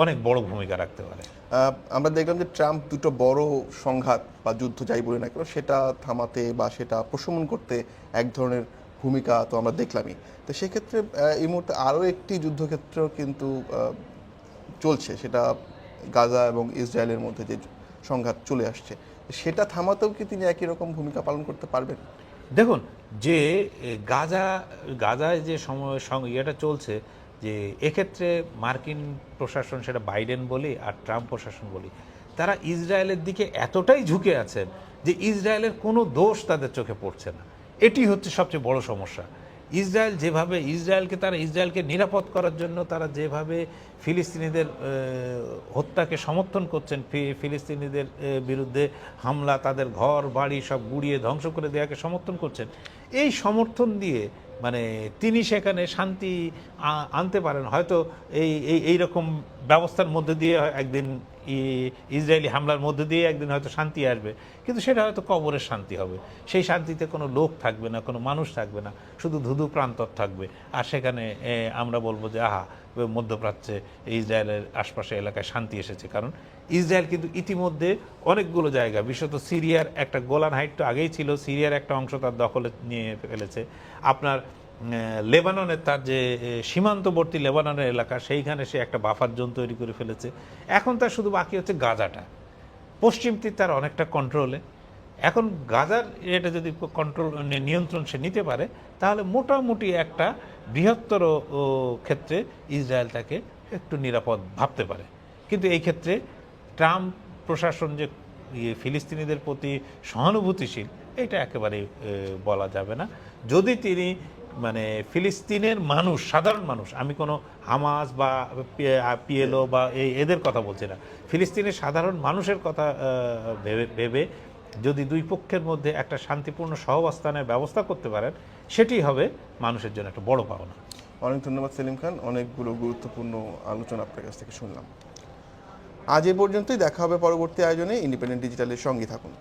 অনেক বড় ভূমিকা রাখতে পারে। আমরা দেখলাম যে ট্রাম্প দুটো বড় সংঘাত বা যুদ্ধ যাই বলি না কেন সেটা থামাতে বা সেটা প্রশমন করতে এক ধরনের ভূমিকা তো আমরা দেখলামই। তো সেক্ষেত্রে এই মুহূর্তে আরও একটি যুদ্ধক্ষেত্র কিন্তু চলছে সেটা গাজা এবং ইসরায়েলের মধ্যে যে সংঘাত চলে আসছে। সেটা থামাতেও কি তিনি একই রকম ভূমিকা পালন করতে পারবেন? দেখুন যে গাজা গাজায় যে সময় ইয়েটা চলছে যে এক্ষেত্রে মার্কিন প্রশাসন সেটা বাইডেন বলি আর ট্রাম্প প্রশাসন বলি, তারা ইসরায়েলের দিকে এতটাই ঝুঁকে আছেন যে ইসরায়েলের কোনো দোষ তাদের চোখে পড়ছে না। এটি হচ্ছে সবচেয়ে বড় সমস্যা। ইসরায়েল যেভাবে, ইসরায়েলকে তারা, ইসরায়েলকে নিরাপদ করার জন্য তারা যেভাবে ফিলিস্তিনিদের হত্যাকে সমর্থন করছেন ফিলিস্তিনিদের বিরুদ্ধে হামলা, তাদের ঘর, বাড়ি সব গুড়িয়ে ধ্বংস করে দেওয়াকে সমর্থন করছেন, এই সমর্থন দিয়ে মানে তিনি সেখানে শান্তি আনতে পারেন। হয়তো এই এই এইরকম ব্যবস্থার মধ্যে দিয়ে একদিন ইসরায়েলি হামলার মধ্যে দিয়ে একদিন হয়তো শান্তি আসবে। কিন্তু সেটা হয়তো কবরের শান্তি হবে। সেই শান্তিতে কোনো লোক থাকবে না, কোনো মানুষ থাকবে না। শুধু ধুধু প্রান্তর থাকবে। আর সেখানে আমরা বলব যে, আহা, মধ্যপ্রাচ্যে ইসরায়েলের আশপাশে এলাকায় শান্তি এসেছে। কারণ ইসরায়েল কিন্তু ইতিমধ্যে অনেকগুলো জায়গা, বিশেষত সিরিয়ার একটা গোলান হাইট তো আগেই ছিল, সিরিয়ার একটা অংশ তার দখলে নিয়ে ফেলেছে। আপনার লেবাননের তার যে সীমান্তবর্তী লেবাননের এলাকা সেইখানে সে একটা বাফার জোন তৈরি করে ফেলেছে। এখন তার শুধু বাকি হচ্ছে গাজাটা। পশ্চিম তীর তার অনেকটা কন্ট্রোলে এখন গাজার এটা যদি কন্ট্রোল নিয়ন্ত্রণ সে নিতে পারে তাহলে মোটামুটি একটা বৃহত্তর ক্ষেত্রে ইসরায়েল তাকে একটু নিরাপদ ভাবতে পারে। কিন্তু এই ক্ষেত্রে ট্রাম্প প্রশাসন যে ইয়ে ফিলিস্তিনিদের প্রতি সহানুভূতিশীল এটা একেবারে এ, বলা যাবে না। যদি তিনি মানে ফিলিস্তিনের মানুষ, সাধারণ মানুষ, আমি কোনো হামাস বা পিএলও বা এই এদের কথা বলছি না। ফিলিস্তিনের সাধারণ মানুষের কথা ভেবে ভেবে যদি দুই পক্ষের মধ্যে একটা শান্তিপূর্ণ সহাবস্থানের ব্যবস্থা করতে পারেন, সেটি হবে মানুষের জন্য একটা বড় পাওনা। অনেক ধন্যবাদ সেলিম খান। অনেকগুলো গুরুত্বপূর্ণ আলোচনা আপনার কাছ থেকে শুনলাম। আজ এ পর্যন্তই। দেখা হবে পরবর্তী আয়োজনে। ইন্ডিপেন্ডেন্ট ডিজিটালের সঙ্গে থাকুন।